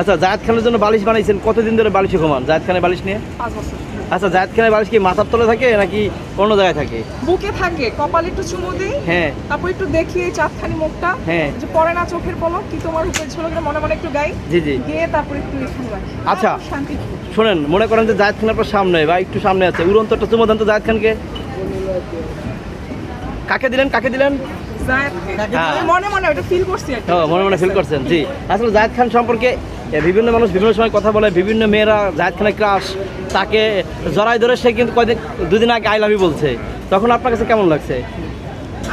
আচ্ছা জায়দ খানের জন্য বালিশ বানাইছেন কতদিন ধরে বালিশে ঘুমান? জায়দ খানের বালিশ নিয়ে? আচ্ছা জায়দ খানের বালিশ কি মাথার তলে থাকে নাকি অন্য জায়গায় থাকে? বুকে থাকে কপালে একটু চুমু দিই হ্যাঁ। তারপর একটু দেখি এই চাঁদখানি মুখটা হ্যাঁ। যে পরে না চোখের পলক কি তোমার উপরে ছিল মনে মনে একটু গাই জি জি। গিয়ে তারপর একটু আচ্ছা। শান্তি শোনেন মনে করেন যে জায়দ খান আপনার সামনে বা একটু সামনে আছে। উড়ন্ত একটা চুমো দেন তো জায়দ খানকে। কাকে দিলেন কাকে দিলেন? মনে মনে ওটা ফিল করছি আর কি। ও মনে মনে ফিল করছেন জি। আসলে জায়দ খান সম্পর্কে বিভিন্ন মানুষ বিভিন্ন সময় কথা বলে বিভিন্ন মেয়েরা জায়দ খানের ক্রাশ তাকে জড়াই ধরে সে কিন্তু কয়দিন দুদিন আগে আই লাভি বলছে। তখন আপনার কাছে কেমন লাগছে?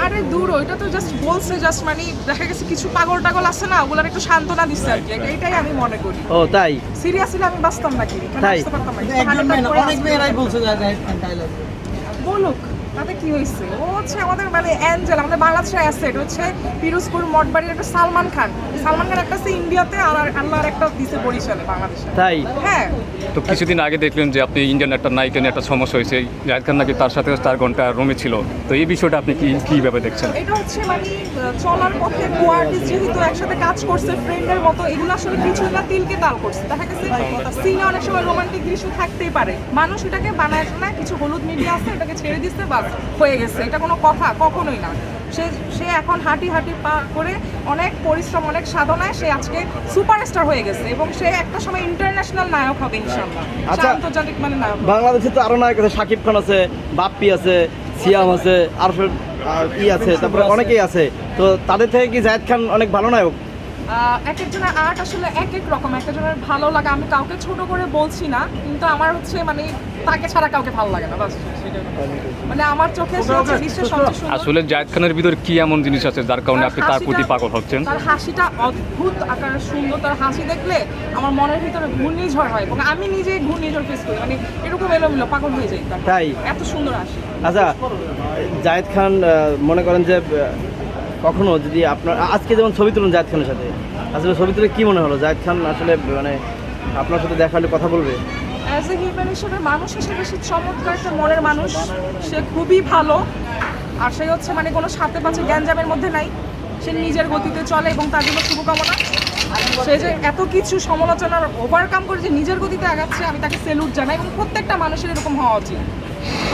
আরে দূর ওইটা তো জাস্ট বলছে জাস্ট মানে দেখা গেছে কিছু পাগল টাগল আছে না ওগুলার একটু সান্ত্বনা দিচ্ছে আর কি। এটাই আমি মনে করি। ও তাই? সিরিয়াসলি আমি বাঁচতাম নাকি? তাই? অনেক মেয়েরাই বলছে খান বলুক। তাতে কি হয়েছে? ও হচ্ছে আমাদের মানে অ্যাঞ্জেল আমাদের বাংলাদেশে অ্যাসেট হচ্ছে পিরোজপুর মঠবাড়ির একটা সালমান খান। সালমান খান একটা আছে ইন্ডিয়াতে আর আল্লাহর একটা দিছে বরিশালে বাংলাদেশে। তাই? হ্যাঁ। তো কিছুদিন আগে দেখলেন যে আপনি ইন্ডিয়ান একটা নায়িকা নিয়ে একটা সমস্যা হয়েছে। জাহিদ খান নাকি তার সাথে চার ঘণ্টা রুমে ছিল। তো এই বিষয়টা আপনি কি কীভাবে দেখছেন? এটা হচ্ছে মানে চলার পথে কো আর্টিস্ট যেহেতু একসাথে কাজ করছে ফ্রেন্ডের মতো এগুলো আসলে কিছু না তিলকে তাল করছে। দেখা গেছে সিনে অনেক সময় রোমান্টিক দৃশ্য থাকতেই পারে। মানুষ এটাকে বানায় না কিছু হলুদ মিডিয়া আছে এটাকে ছেড়ে দিচ্ছে বাস হয়ে গেছে। এটা কোনো কথা কখনোই না। সে সে এখন হাঁটি হাঁটি পা করে অনেক পরিশ্রম অনেক সাধনায় সে আজকে সুপারস্টার হয়ে গেছে এবং সে একটা সময় ইন্টারন্যাশনাল নায়ক হবে ইনশাল্লাহ সে আচ্ছা। আন্তর্জাতিক মানে নায়ক বাংলাদেশে তো আরও নায়ক আছে শাকিব খান আছে বাপ্পি আছে সিয়াম আছে আর ই আছে তারপরে অনেকেই আছে। তো তাদের থেকে কি জায়েদ খান অনেক ভালো নায়ক? এক একজনের আর্ট আসলে এক এক রকম এক একজনের ভালো লাগে। আমি কাউকে ছোট করে বলছি না কিন্তু আমার হচ্ছে মানে তাকে ছাড়া কাউকে ভালো লাগে না বাস। মানে আমার চোখে আসলে জাহিদ খানের ভিতরে কি এমন জিনিস আছে যার কারণে আপনি তার প্রতি পাগল হচ্ছেন? তার হাসিটা অদ্ভুত আকারে সুন্দর। তার হাসি দেখলে আমার মনের ভিতরে ঘূর্ণিঝড় হয় এবং আমি নিজে ঘূর্ণিঝড় ফেস করি। মানে এরকম এলোমেলো পাগল হয়ে যাই তাই? এত সুন্দর হাসি। আচ্ছা জায়েদ খান মনে করেন যে কখনো যদি আপনার আজকে যেমন ছবি তুলুন জায়েদ খানের সাথে আসলে ছবি তুলে কি মনে হলো? জায়েদ খান আসলে মানে আপনার সাথে দেখা হলে কথা বলবে? অ্যাজ এ হিউম্যান হিসেবে মানুষ হিসেবে সে চমৎকার একটা মনের মানুষ। সে খুবই ভালো। আর সে হচ্ছে মানে কোনো সাথে পাচ্ছে গ্যাঞ্জামের মধ্যে নাই। সে নিজের গতিতে চলে এবং তার জন্য শুভকামনা। সে যে এত কিছু সমালোচনার ওভারকাম করে যে নিজের গতিতে আগাচ্ছে আমি তাকে সেলুট জানাই এবং প্রত্যেকটা মানুষের এরকম হওয়া উচিত।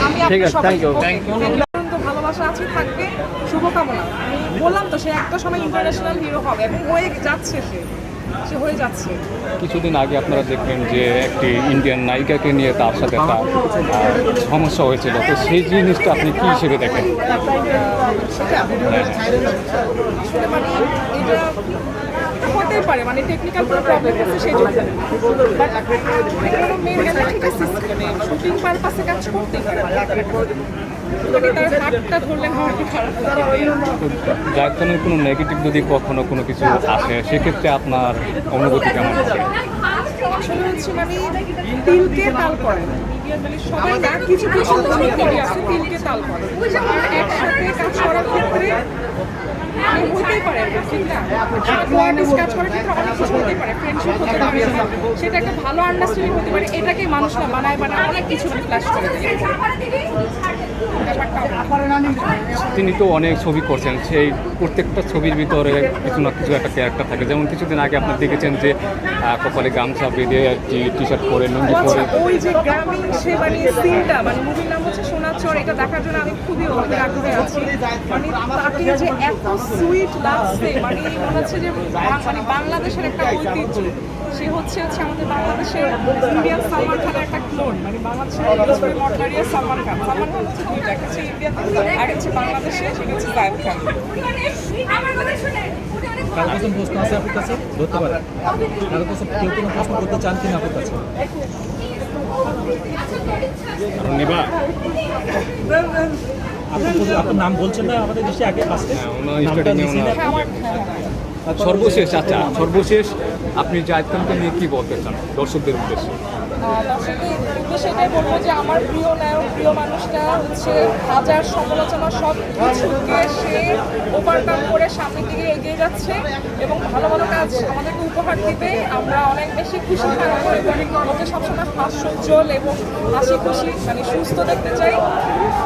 আমি ঠিক আপনাকে সবাই ভালোবাসা আছে থাকবে শুভকামনা। আমি বললাম তো সে একটা সময় ইন্টারন্যাশনাল হিরো হবে এবং হয়ে যাচ্ছে সে। সে হয়ে যাচ্ছে। কিছুদিন আগে আপনারা দেখবেন যে একটি ইন্ডিয়ান নায়িকাকে নিয়ে তার সাথে একটা আহ, সমস্যা হয়েছিল। তো সেই জিনিসটা আপনি কী হিসেবে দেখেন সেটা আসলে মানে এটা হতেই পারে মানে টেকনিক্যাল কোনো প্রবলেম আছে সেই জন্য। বাট কোনো মেয়ের গেলে ঠিক আছে মানে শুটিং পারপাসে কাজ করতেই পারে। মানে কোনো নেগেটিভ যদি কখনো কোনো কিছু আসে সেক্ষেত্রে আপনার অনুভূতি কেমন? আসলে হচ্ছে মানে তিলকে তাল করে। মানে সবাই না কিছু কিছু আছে তিলকে তাল করে। একসাথে কাজ করার ক্ষেত্রে মানে হতেই পারে ঠিক না? কোয়ার্টিস কাজ করার ক্ষেত্রে অনেক কিছু হতেই পারে ফ্রেন্ডশিপ হতে পারে সেটা একটা ভালো আন্ডারস্ট্যান্ডিং হতে পারে এটাকে মানুষ না বানায় বানায় অনেক কিছু ফ্ল্যাশ করে তিনি তো অনেক ছবি করছেন সেই প্রত্যেকটা ছবির ভিতরে কিছু না কিছু একটা ক্যারেক্টার থাকে। যেমন কিছুদিন আগে আপনি দেখেছেন যে কপালে গামছা বেঁধে আর কি টি শার্ট পরে লুঙ্গি পরে। আচ্ছা, ওই যে গ্রামীণ সে মানে সিনটা মানে মুভির নাম হচ্ছে সোনার চর এটা দেখার জন্য আমি খুবই অধীর আগ্রহে আছি। মানে তাকে যে এত সুইট লাগছে মানে মনে হচ্ছে যে মানে বাংলাদেশের একটা ঐতিহ্য। সে হচ্ছে হচ্ছে আমাদের বাংলাদেশের ইন্ডিয়ান সালমান খানের একটা ক্লোন মানে বাংলাদেশের মঠবাড়িয়ার সালমান খান সালমান খান হচ্ছে দুইটা একটা হচ্ছে ইন্ডিয়াতে আর হচ্ছে বাংলাদেশে সেটা হচ্ছে জায়েদ খান কারও কোনো প্রশ্ন আছে আপনার কাছে? ধরতে পারেন। কারও কাছে কেউ কোনো প্রশ্ন করতে চান কিনা আপনার কাছে? নিবা। আপনার নাম বলছেন না আমাদের দেশে আগে ফার্স্টে হ্যাঁ, হ্যাঁ সর্বশেষ আচ্ছা সর্বশেষ আপনি যা খানকে নিয়ে কি বলতে চান দর্শকদের উদ্দেশ্যে? দর্শকের সেটাই বলব যে আমার প্রিয় নায়ক প্রিয় মানুষটা হচ্ছে হাজার সমালোচনা সব কিছুকে সে ওভারকাম করে সামনের দিকে এগিয়ে যাচ্ছে এবং ভালো ভালো কাজ আমাদেরকে উপহার দিবে। আমরা অনেক বেশি খুশি থাকব এবং ওকে সবসময় হাস্যোজ্জ্বল এবং হাসি খুশি মানে সুস্থ দেখতে চাই।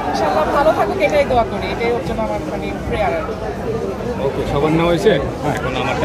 ইনশাল্লাহ ভালো থাকুক, এটাই দোয়া করি। এটাই ওর জন্য আমার মানে প্রেয়ার ওকে সবার নেওয়া হয়েছে? এখন আমার